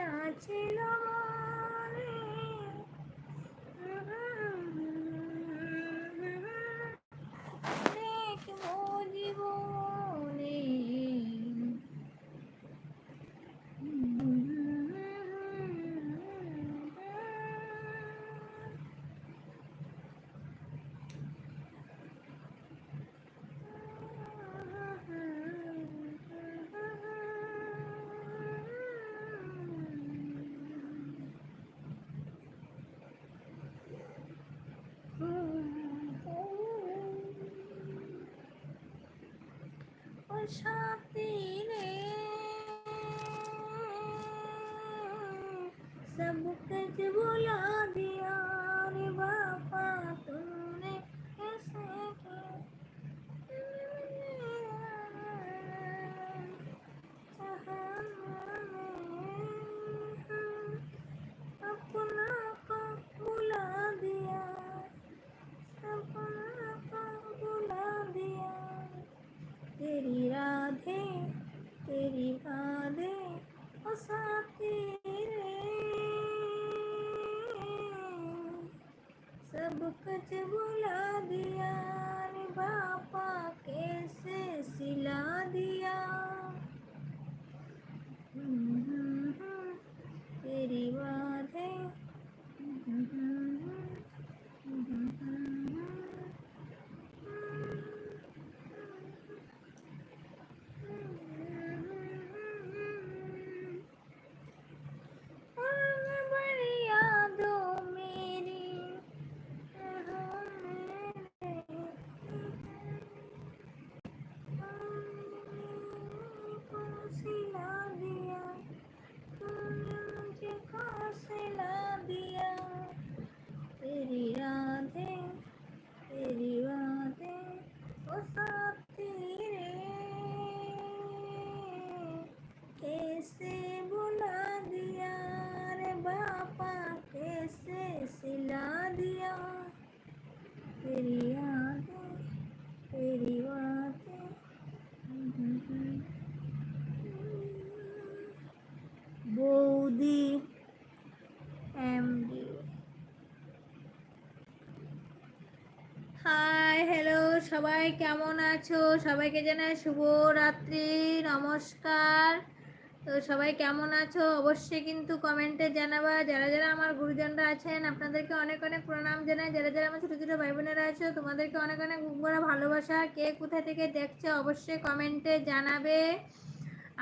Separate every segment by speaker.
Speaker 1: আশা सब कुछ बुला दिया रे बापा, तुमने कैसे अपना को बुला दिया बुला दिया। तेरी राधे तेरी राधे ओ साथी रे सब बुला दिया बापा कैसे सिला दिया? সবাই কেমন আছো? সবাইকে জানাই শুভ রাত্রি, নমস্কার। তো সবাই কেমন আছো? অবশ্যই কিন্তু কমেন্টে জানাবা। যারা যারা আমার গুরুজনরা আছেন, আপনাদেরকে অনেক অনেক প্রণাম জানাই। যারা যারা আমার ছোটো ছোটো ভাই বোনেরা আছো, তোমাদেরকে অনেক অনেক বড় ভালোবাসা। কে কোথা থেকে দেখছ, অবশ্যই কমেন্টে জানাবে।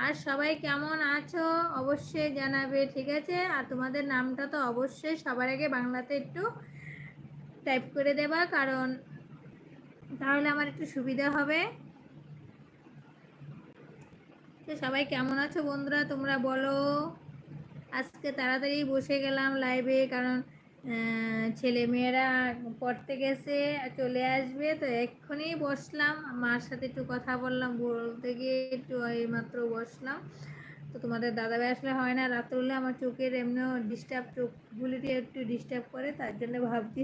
Speaker 1: আর সবাই কেমন আছো, অবশ্যই জানাবে, ঠিক আছে? আর তোমাদের নামটা তো অবশ্যই সবার আগে বাংলাতে একটু টাইপ করে দেবা, কারণ তাহলে আমার একটু সুবিধা হবে। তো সবাই কেমন আছো বন্ধুরা? তোমরা বলো। আজকে তাড়াতাড়ি বসে গেলাম লাইভে কারণ ছেলে মেয়েরা পড়তে গেছে, চলে আসবে, তো এক্ষুনি বসলাম। মার সাথে একটু কথা বললাম, বলতে গিয়ে একটু এই মাত্র বসলাম। তো তোমাদের দাদাভাই আসলে হয় না, রাত্রে আমার চোখের এমনিও ডিস্টার্ব চোখগুলিটি একটু ডিস্টার্ব করে, তার জন্য ভাবছি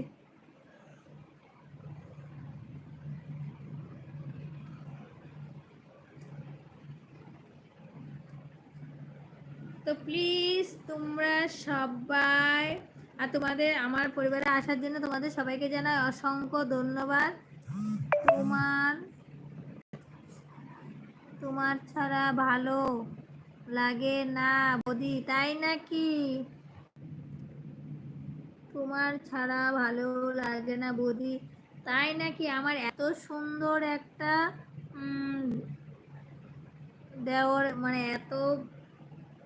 Speaker 1: তো প্লিজ তোমরা সবাই, আর তোমাদের, আমার পরিবারে আসার জন্য তোমাদের সবাইকে জানাই অসংখ্য ধন্যবাদ। তোমার তোমার ছাড়া ভালো লাগে না বদি, তাই নাকি? তোমার ছাড়া ভালো লাগে না বদি, তাই নাকি? আমার এত সুন্দর একটা দেওর মানে এত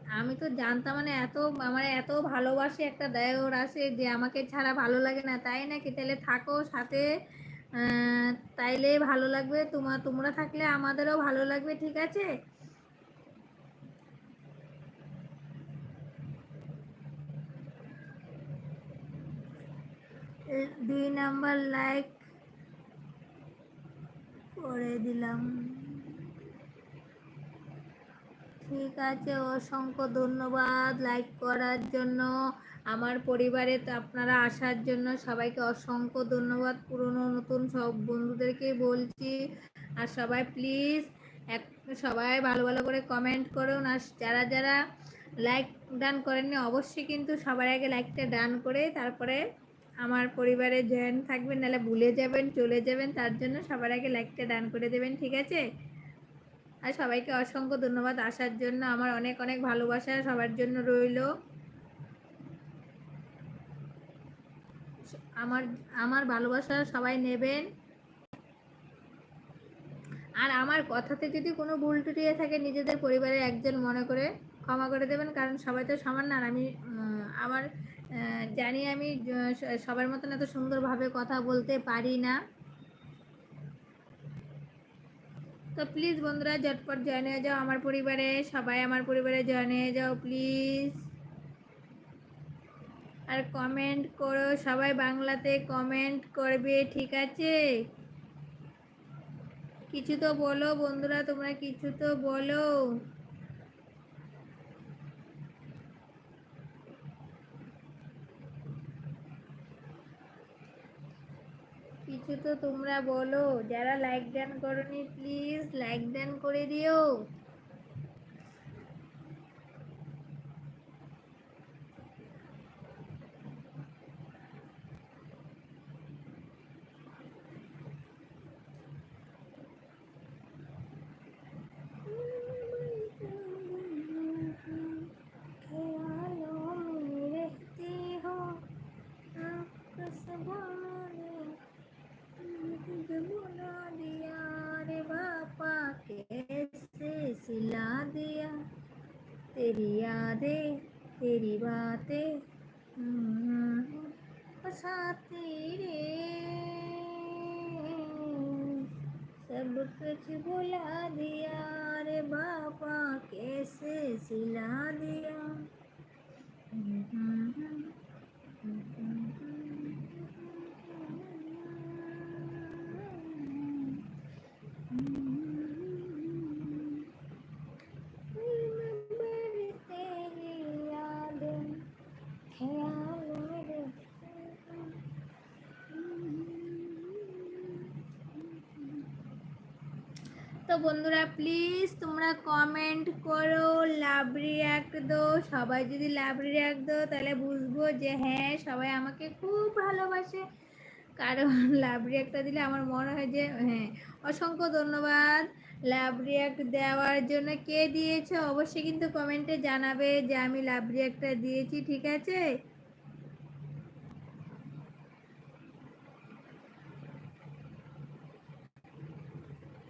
Speaker 1: আমি তো জানতাম মানে এত আমার এত ভালোবাসে একটা দেওর আছে যে আমাকে ছাড়া ভালো লাগে না, তাই নাকি? তাহলে থাকো সাথে। তাইলে ভালো লাগবে তোমার তোমরা থাকলে আমাদেরও ভালো লাগবে, ঠিক আছে? দুই নাম্বার লাইক করে দিলাম। ঠিক আছে, অসংখ্য ধন্যবাদ লাইক করার জন্য। আমার পরিবারে আপনারা আসার জন্য সবাইকে অসংখ্য ধন্যবাদ। পুরনো, নতুন সব বন্ধুদেরকেই বলছি। আর সবাই প্লিজ এক, সবাই ভালো ভালো করে কমেন্ট করুন। আর যারা যারা লাইক ডান করেননি, অবশ্যই কিন্তু সবার আগে লাইকটা ডান করে তারপরে আমার পরিবারে জয়েন থাকবেন, নাহলে ভুলে যাবেন, চলে যাবেন। তার জন্য সবার আগে লাইকটা ডান করে দেবেন, ঠিক আছে? আর সবাইকে অসংখ্য ধন্যবাদ আসার জন্য। আমার অনেক অনেক ভালোবাসা সবার জন্য রইল। আমার আমার ভালোবাসা সবাই নেবেন। আর আমার কথাতে যদি কোনো ভুল টুটিয়ে থাকে, নিজেদের পরিবারের একজন মনে করে ক্ষমা করে দেবেন, কারণ সবাই তো সমান না। আমি আমার জানি আমি সবার মতন এত সুন্দরভাবে কথা বলতে পারি না। তো প্লিজ বন্ধুরা ঝটপট জয়েন হয়ে যাও আমার পরিবারে, সবাই আমার পরিবারে জয়েন হয়ে যাও প্লিজ আর কমেন্ট করো, সবাই বাংলাতে কমেন্ট করবে, ঠিক আছে? কিছু তো বলো বন্ধুরা, তোমরা কিছু তো বলো। কিছু তো তোমরা বলো যারা লাইক ডান করনি প্লিজ লাইক ডান করে দিও। তো বন্ধুরা প্লিজ তোমরা কমেন্ট করো লাভ রিয়াক্ট দো। সবাই যদি লাভ রিয়াক্ট দো, তাহলে বুঝব যে হ্যাঁ সবাই আমাকে খুব ভালোবাসে। কারণ লাভরি রিয়াক্টটা দিলে আমার মনে হয় যে হ্যাঁ অসংখ্য ধন্যবাদ। লাভ রিয়াক্ট দেওয়ার জন্য কে দিয়েছে? অবশ্যই কিন্তু কমেন্টে জানাবে যে আমি লাভ রিয়াক্টটা দিয়েছি, ঠিক আছে?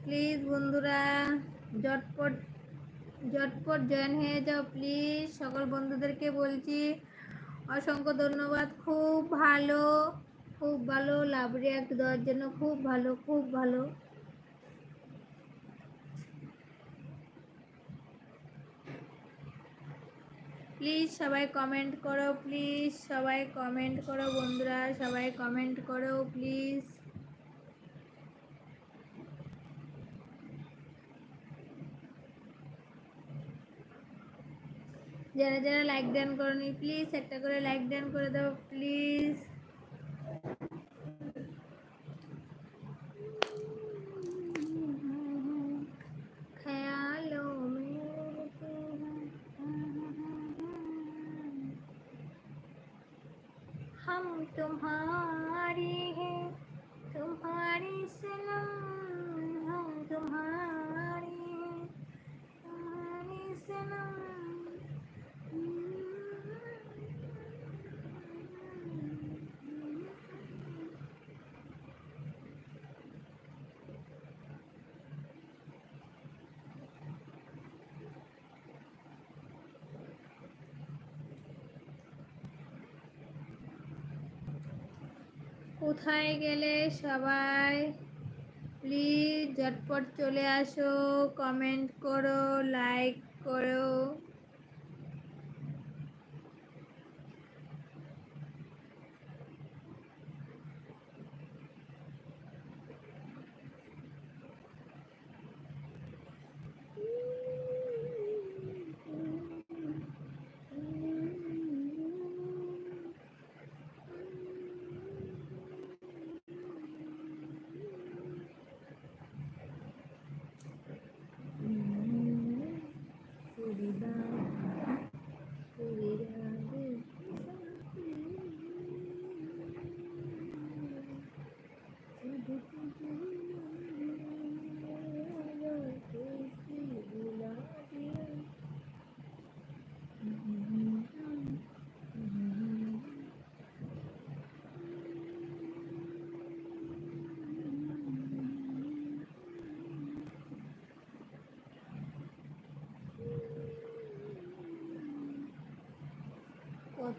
Speaker 1: প্লিজ বন্ধুরা জটপট জটপট জয়েন হয়ে যাও, প্লিজ। সকল বন্ধুদেরকে বলছি, অসংখ্য ধন্যবাদ। খুব ভালো খুব ভালো, লাভ রিয়াক্ট দেওয়ার জন্য খুব ভালো খুব ভালো। প্লিজ সবাই কমেন্ট করো, প্লিজ সবাই কমেন্ট করো বন্ধুরা, সবাই কমেন্ট করো, প্লিজ। যারা যারা লাইক ডান করনি প্লিজ একটা করে লাইক ডান করে দাও প্লিজ কোথায় গেলে সবাই? প্লিজ ঝটপট চলে আসো কমেন্ট করো লাইক করো।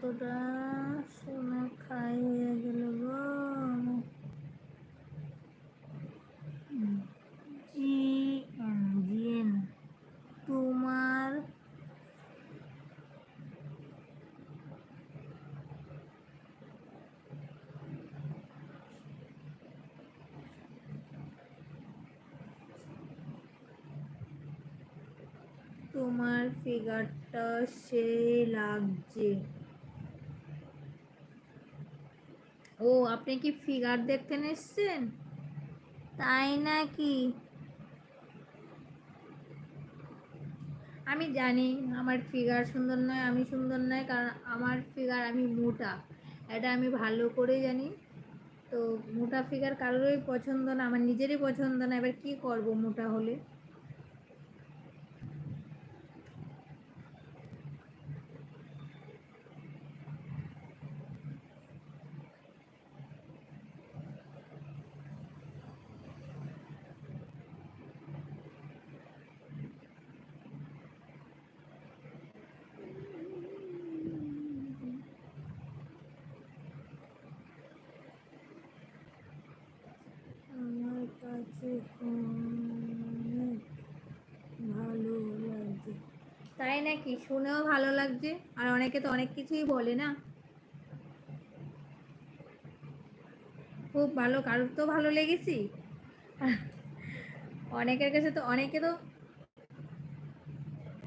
Speaker 1: কতটা সোনা খাই হয়ে গেল গো জি জিএন তোমার তোমার ফিগারটা সেই লাগছে ও আপনি কি ফিগার দেখতে এসছেন? তাই নাকি? আমি জানি আমার ফিগার সুন্দর নয়, আমি সুন্দর নয়, কারণ আমার ফিগার আমি মোটা। এটা আমি ভালো করে জানি। তো মোটা ফিগার কারোরই পছন্দ না, আমার নিজেরই পছন্দ না, এবার কি করব মোটা হলে আমার কাছে অনেক ভালো লাগছে তাই নাকি শুনেও ভালো লাগছে। আর অনেকে তো অনেক কিছুই বলে না। খুব ভালো, কারোর তো ভালো লেগেছি। অনেকের কাছে তো, অনেকে তো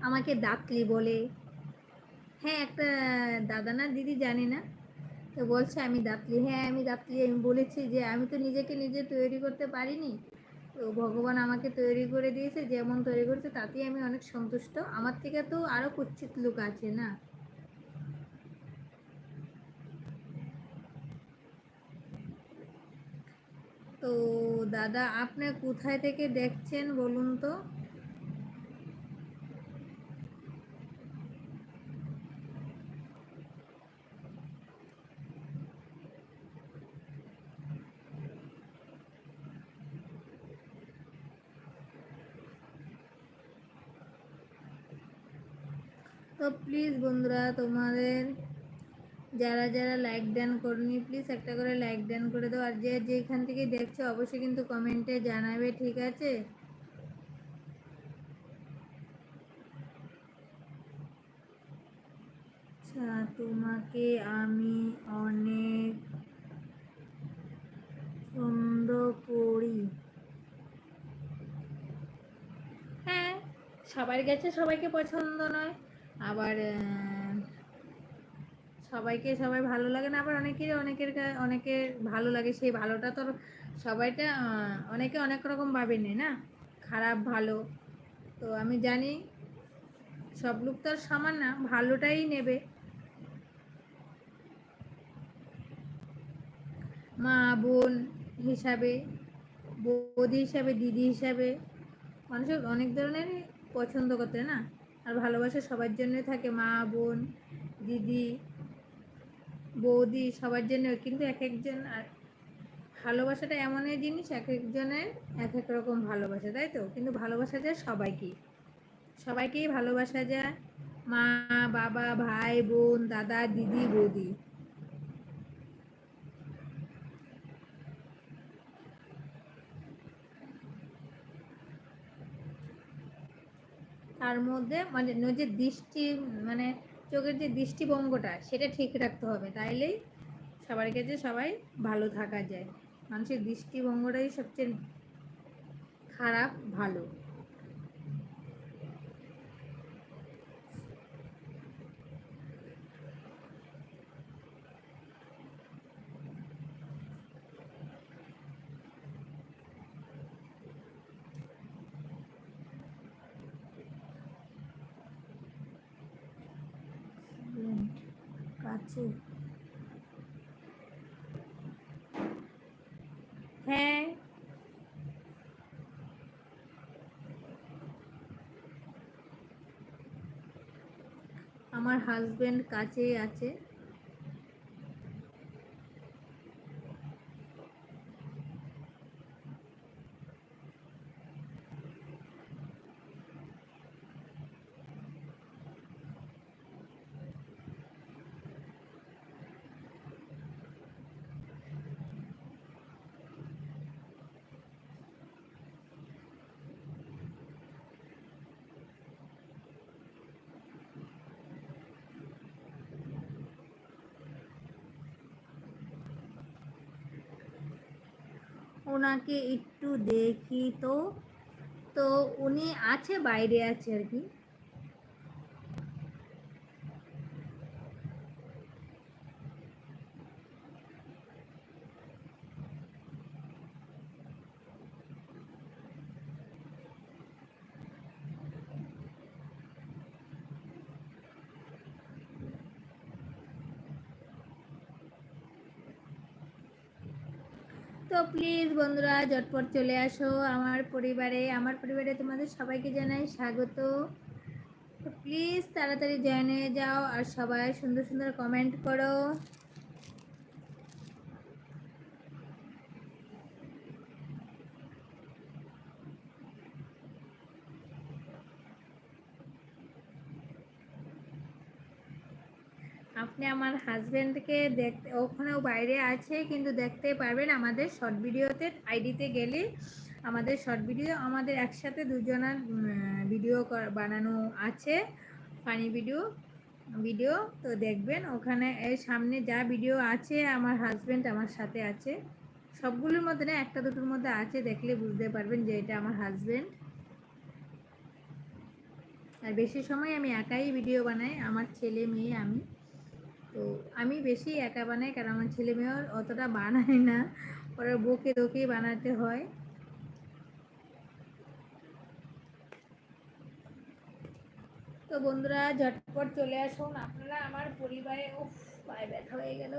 Speaker 1: আমাকে দাঁতলি বলে। হ্যাঁ একটা দাদা না, দিদি জানে না, তো বলছে আমি দাঁতলি হ্যাঁ আমি দাঁতলি আমি বলেছি যে আমি তো নিজেকে নিজে তৈরি করতে পারিনি। তো ভগবান আমাকে তৈরি করে দিয়েছে, যেমন তৈরি করেছে তাতেই আমি অনেক সন্তুষ্ট। আমার থেকে তো আরও কুচ্ছিত লোক আছে না? তো দাদা, আপনি কোথায় থেকে দেখছেন বলুন তো? তো প্লিজ বন্ধুরা, তোমাদের যারা যারা লাইক দেন করনি প্লিজ একটা করে লাইক দেন করে দাও। আর যে যেখান থেকে দেখছ, অবশ্যই কিন্তু কমেন্টে জানাবে, ঠিক আছে? আচ্ছা তোমাকে আমি অনেক পছন্দ করি। হ্যাঁ সবার কাছে সবাইকে পছন্দ নয়। আবার সবাইকে সবাই ভালো লাগে না, আবার অনেকের অনেকের অনেকের ভালো লাগে, সেই ভালোটা তো সবাইটা অনেকে অনেক রকম ভাবে নেয় না? খারাপ, ভালো। তো আমি জানি সব লোক তো আর সমান না, ভালোটাই নেবে। মা, বোন হিসাবে, বৌদি হিসাবে, দিদি হিসাবে, মানুষের অনেক ধরনের পছন্দ করতে, না? আর ভালোবাসা সবার জন্য থাকে, মা, বোন, দিদি, বৌদি, সবার জন্য কিন্তু এক একজন আর ভালোবাসাটা এমন এক জিনিস, এক একজনের এক এক রকম ভালোবাসা, তাই তো? কিন্তু ভালোবাসা যায় সবাইকেই। সবাইকেই ভালোবাসা যায় মা, বাবা, ভাই, বোন, দাদা, দিদি, বৌদি। তার মধ্যে মানে যে দৃষ্টি মানে চোখের যে দৃষ্টিভঙ্গটা, সেটা ঠিক রাখতে হবে। তাইলেই সবার কাছে সবাই ভালো থাকা যায়। মানুষের দৃষ্টিভঙ্গটাই সবচেয়ে খারাপ, ভালো। কাছে হ্যাঁ। আমার হাজবেন্ড কাছেই আছে। ওনাকে একটু দেখি তো। তো উনি আছে বাইরে আছে আর কি তো প্লিজ বন্ধুরা, ঝটপট চলে আসো আমার পরিবারে। আমার পরিবারে তোমাদের সবাইকে জানাই স্বাগত। প্লিজ তাড়াতাড়ি জয়েন হয়ে যাও আর সবাই সুন্দর সুন্দর কমেন্ট করো। আপনি আমার হাজব্যান্ডকে দেখতে, ওখানেও বাইরে আছে, কিন্তু দেখতে পারবেন আমাদের শর্ট ভিডিওতে, আইডিতে গেলে আমাদের শর্ট ভিডিও, আমাদের একসাথে দুজনের ভিডিও বানানো আছে, ফানি ভিডিও ভিডিও, তো দেখবেন ওখানে এই সামনে যা ভিডিও আছে, আমার হাজব্যান্ড আমার সাথে আছে, সবগুলোর মধ্যে না, একটা দুটোর মধ্যে আছে, দেখলে বুঝতে পারবেন যে এটা আমার হাজব্যান্ড আর বেশি সময় আমি একাই ভিডিও বানাই, আমার ছেলে, মেয়ে, আমি। তো আমি বেশি একা বানাই কারণ আমার ছেলে মেয়েও অতটা বানায় না। ওরা বকে দোকেই বানাতে হয়। তো বন্ধুরা, ঝটপট চলে আসুন। আপনারা আমার পরিবারে ও পায়ে ব্যথা হয়ে গেল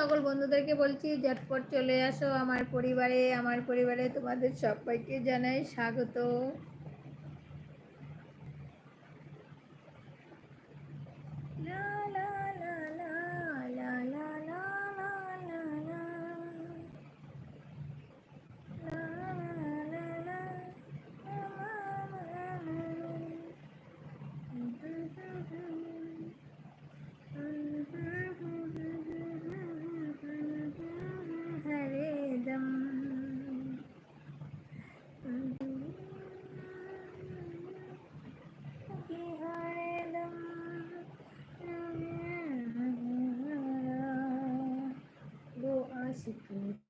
Speaker 1: সকল বন্ধুদেরকে বলছি ঝটপট চলে আসো আমার পরিবারে আমার পরিবারে তোমাদের সবাইকে জানাই স্বাগত। 是第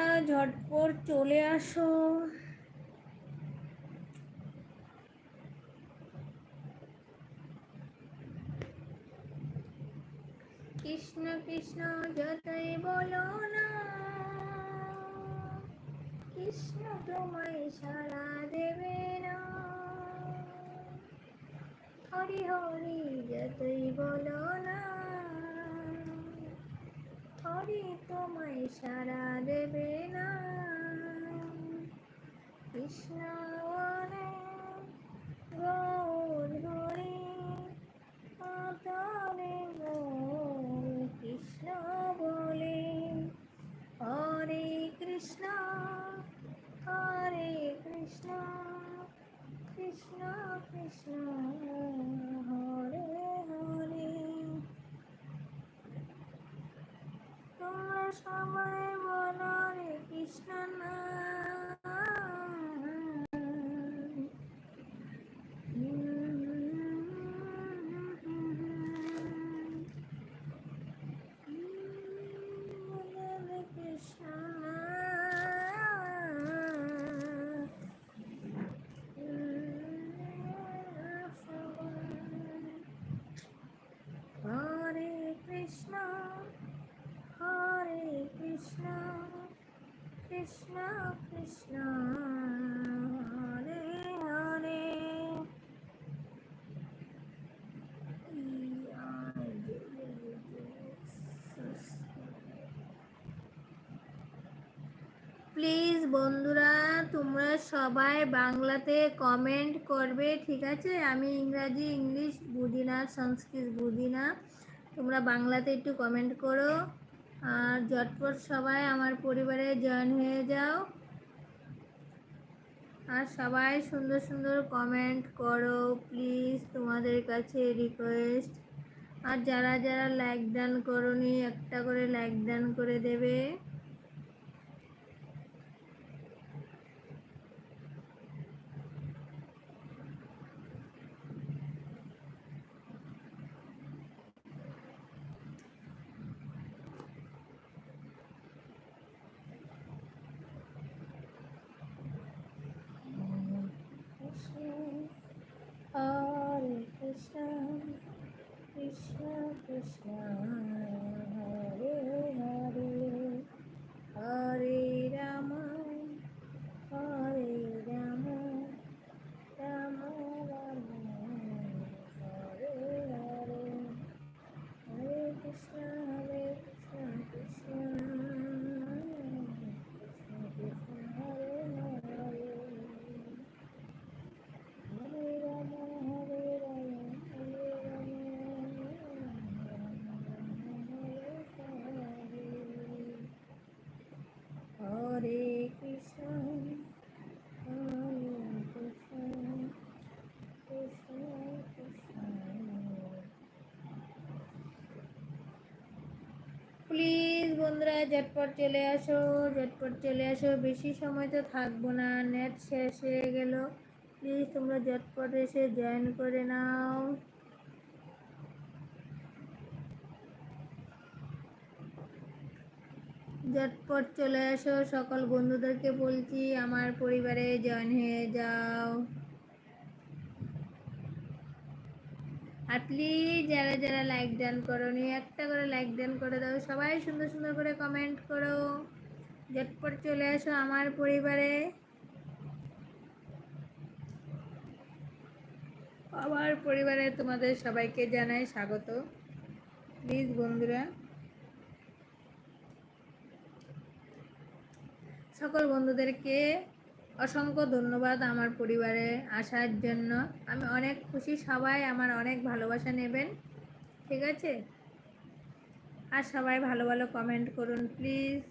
Speaker 1: ঝটপট চলে আসো। কৃষ্ণ কৃষ্ণ যতই বলো না, কৃষ্ণ তোমায় সারা দেবে না। হরি হরি যতই বলো করে তোমায় সারা দেবে না। কৃষ্ণ ধরে অতরে কৃষ্ণ বলে। হরে কৃষ্ণ হরে কৃষ্ণ কৃষ্ণ কৃষ্ণ। সবাই বলো রে কৃষ্ণ হরে কৃষ্ণ হরে কৃষ্ণ কৃষ্ণ কৃষ্ণ হরে হরে প্লিজ বন্ধুরা তোমরা সবাই বাংলাতে কমেন্ট করবে, ঠিক আছে? আমি ইংরাজি, ইংলিশ বুঝি না, সংস্কৃত বুঝি না। তোমরা বাংলাতে একটু কমেন্ট করো। আর ঝটপট সবাই আমার পরিবারে জয়েন হয়ে যাও। আর সবাই সুন্দর সুন্দর কমেন্ট করো প্লিজ তোমাদের কাছে রিকোয়েস্ট আর যারা যারা লাইক ডান করনি, একটা করে লাইক ডান করে দেবে। Krishna ঝটপট চলে আসো ঝটপট চলে আসো, বেশি সময় তো থাকব না নেট শেষ হয়ে গেল। প্লিজ তোমরা ঝটপট এসে জয়েন করে নাও। ঝটপট চলে আসো, সকল বন্ধুদেরকে বলছি, আমার পরিবারে জয়েন হয়ে যাও। আর প্লিজ যারা যারা লাইক ডান করো নি একটা করে লাইক ডান করে দাও। সবাই সুন্দর সুন্দর করে কমেন্ট করো। ঝটপট চলে আসো আমার পরিবারে। আমার পরিবারে তোমাদের সবাইকে জানাই স্বাগত। প্লিজ বন্ধুরা। সকল বন্ধুদেরকে অসংখ্য ধন্যবাদ আমার পরিবারে আসার জন্য। আমি অনেক খুশি, সবাই আমার অনেক ভালোবাসা নেবেন, ঠিক আছে? আর সবাই ভালো ভালো কমেন্ট করুন প্লিজ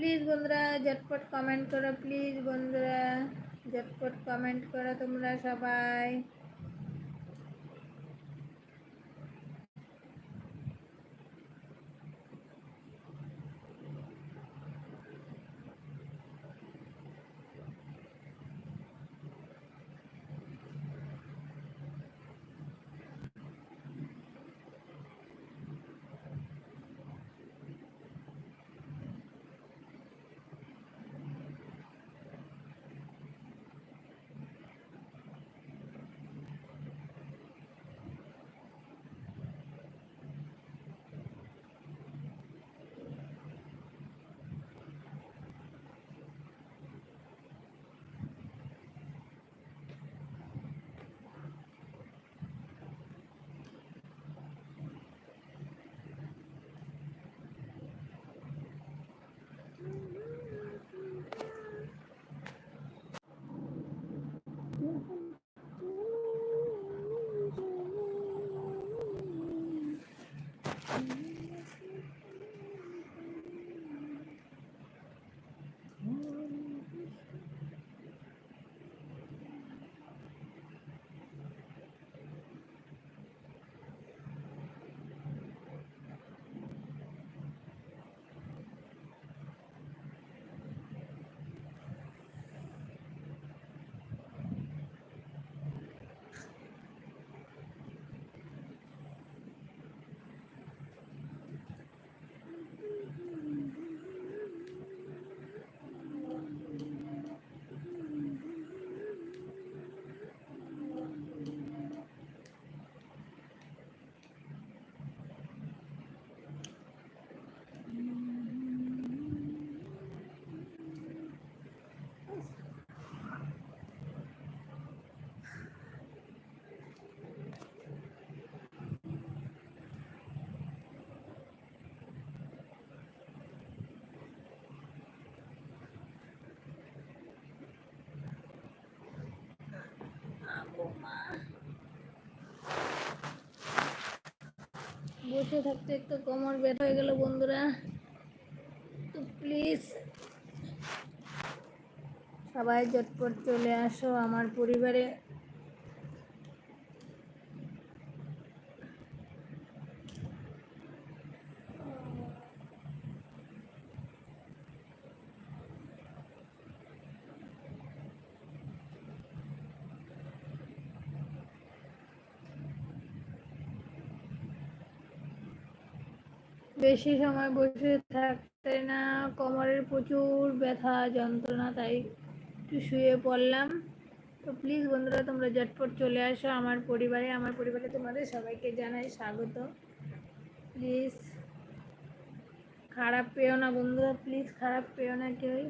Speaker 1: প্লিজ বন্ধুরা ঝটপট কমেন্ট করো প্লিজ বন্ধুরা। ঝটপট কমেন্ট করো তোমরা সবাই। বসে থাকতে একটু কোমর বের হয়ে গেল বন্ধুরা। তো প্লিজ সবাই চটপট চলে আসো আমার পরিবারে। বেশি সময় বসে থাকতে না, কোমরের প্রচুর ব্যথা, যন্ত্রণা, তাই একটু শুয়ে পড়লাম। তো প্লিজ বন্ধুরা, তোমরা ঝটপট চলে আসো আমার পরিবারে। আমার পরিবারে তোমাদের সবাইকে জানাই স্বাগত। প্লিজ খারাপ পেও না বন্ধুরা প্লিজ খারাপ পেও না কেউই।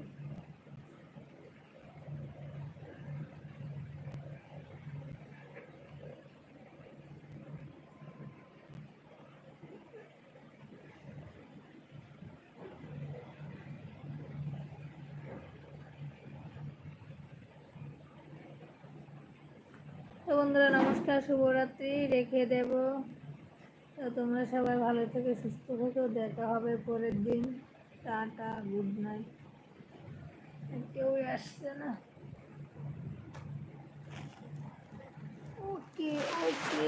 Speaker 1: বন্ধুরা, নমস্কার, শুভরাত্রি। রেখে দেব। তো তোমরা সবাই ভালো থেকে, সুস্থ থেকেও দেখা হবে পরের দিন। Ta-ta, good night. কেউ আসছে না। ওকে ওকে।